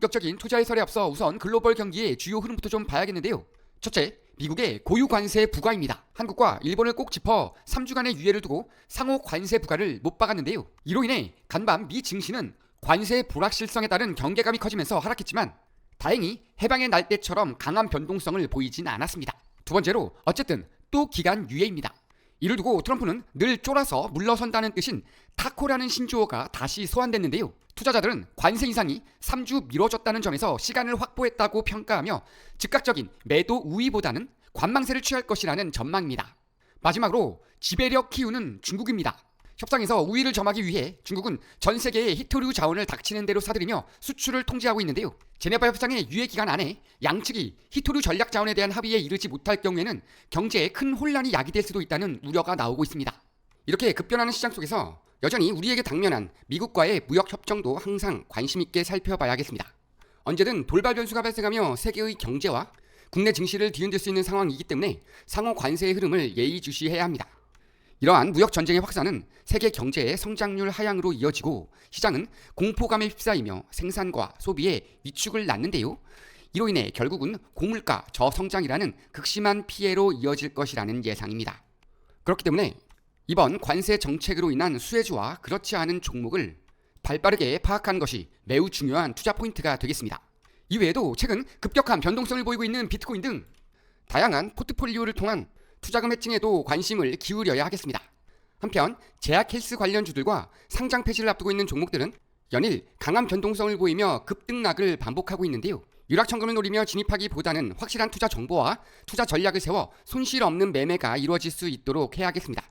본격적인 투자 해설에 앞서 우선 글로벌 경기의 주요 흐름부터 좀 봐야겠는데요. 첫째, 미국의 고유 관세 부과입니다. 한국과 일본을 꼭 짚어 3주간의 유예를 두고 상호 관세 부과를 못 박았는데요. 이로 인해 간밤 미 증시는 관세 불확실성에 따른 경계감이 커지면서 하락했지만 다행히 해방의 날 때처럼 강한 변동성을 보이진 않았습니다. 두 번째로 어쨌든 또 기간 유예입니다. 이를 두고 트럼프는 늘 쫄아서 물러선다는 뜻인 타코라는 신조어가 다시 소환됐는데요. 투자자들은 관세 인상이 3주 미뤄졌다는 점에서 시간을 확보했다고 평가하며 즉각적인 매도 우위보다는 관망세를 취할 것이라는 전망입니다. 마지막으로 지배력 키우는 중국입니다. 협상에서 우위를 점하기 위해 중국은 전 세계의 히토류 자원을 닥치는 대로 사들이며 수출을 통제하고 있는데요. 제네바 협상의 유예 기간 안에 양측이 히토류 전략 자원에 대한 합의에 이르지 못할 경우에는 경제에 큰 혼란이 야기될 수도 있다는 우려가 나오고 있습니다. 이렇게 급변하는 시장 속에서 여전히 우리에게 당면한 미국과의 무역 협정도 항상 관심 있게 살펴봐야겠습니다. 언제든 돌발 변수가 발생하며 세계의 경제와 국내 증시를 뒤흔들 수 있는 상황이기 때문에 상호 관세의 흐름을 예의주시해야 합니다. 이러한 무역 전쟁의 확산은 세계 경제의 성장률 하향으로 이어지고 시장은 공포감에 휩싸이며 생산과 소비에 위축을 낳는데요. 이로 인해 결국은 고물가 저성장이라는 극심한 피해로 이어질 것이라는 예상입니다. 그렇기 때문에 이번 관세 정책으로 인한 수혜주와 그렇지 않은 종목을 발빠르게 파악하는 것이 매우 중요한 투자 포인트가 되겠습니다. 이외에도 최근 급격한 변동성을 보이고 있는 비트코인 등 다양한 포트폴리오를 통한 투자금 해칭에도 관심을 기울여야 하겠습니다. 한편 제약 헬스 관련주들과 상장 폐지를 앞두고 있는 종목들은 연일 강한 변동성을 보이며 급등락을 반복하고 있는데요. 유락천금을 노리며 진입하기보다는 확실한 투자 정보와 투자 전략을 세워 손실 없는 매매가 이루어질 수 있도록 해야겠습니다.